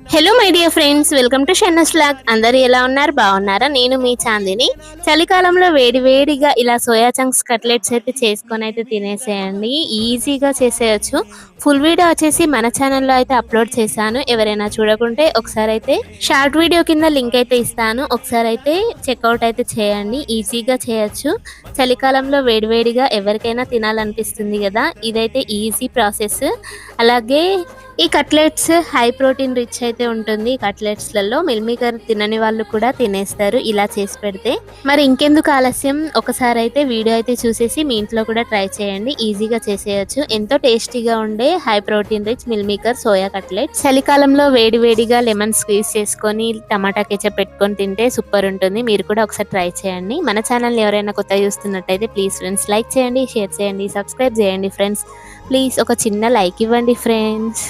Hello my dear friends welcome to షెన్నస్ vlog అందరు ఎలా ఉన్నారు? బాగున్నారా? నేను మీ చాందిని. చలికాలంలో వేడి వేడిగా ఇలా సోయా చంక్స్ కట్లెట్స్ అయితే చేసుకొని అయితే తినేసేయండి. ఈజీగా చేసేయచ్చు. ఫుల్ వీడియో వచ్చేసి మన ఛానల్లో అయితే అప్లోడ్ చేశాను. ఎవరైనా చూడకుంటే ఒకసారి అయితే షార్ట్ వీడియో కింద లింక్ అయితే ఇస్తాను. ఒకసారి అయితే చెక్అవుట్ అయితే చేయండి. ఈజీగా చేయొచ్చు. చలికాలంలో వేడివేడిగా ఎవరికైనా తినాలనిపిస్తుంది కదా. ఇదైతే ఈజీ ప్రాసెస్ అలాగే ఈ కట్లెట్స్ హై ప్రోటీన్ రిచ్ అయితే ఉంటుంది ఈ కట్లెట్స్లలో. మిల్మీకర్ తినని వాళ్ళు కూడా తినేస్తారు ఇలా చేసి పెడితే. మరి ఇంకెందుకు ఆలస్యం? ఒకసారి అయితే వీడియో అయితే చూసేసి మీ ఇంట్లో కూడా ట్రై చేయండి. ఈజీగా చేసేయచ్చు. ఎంతో టేస్టీగా ఉండే high protein rich meal maker soya cutlet చలికాలంలో వేడి వేడిగా లెమన్ స్క్వీజ్ చేసుకొని టమాటా కెచప్ పెట్టుకొని తింటే సూపర్ ఉంటుంది. మీరు కూడా ఒకసారి ట్రై చేయండి. మన ఛానల్ ఎవరైనా కొత్త చూస్తున్నట్టయితే ప్లీజ్ ఫ్రెండ్స్ లైక్ చేయండి షేర్ చేయండి సబ్స్క్రైబ్ చేయండి ఫ్రెండ్స్. ప్లీజ్ ఒక చిన్న లైక్ ఇవ్వండి. ఫ్రెండ్స్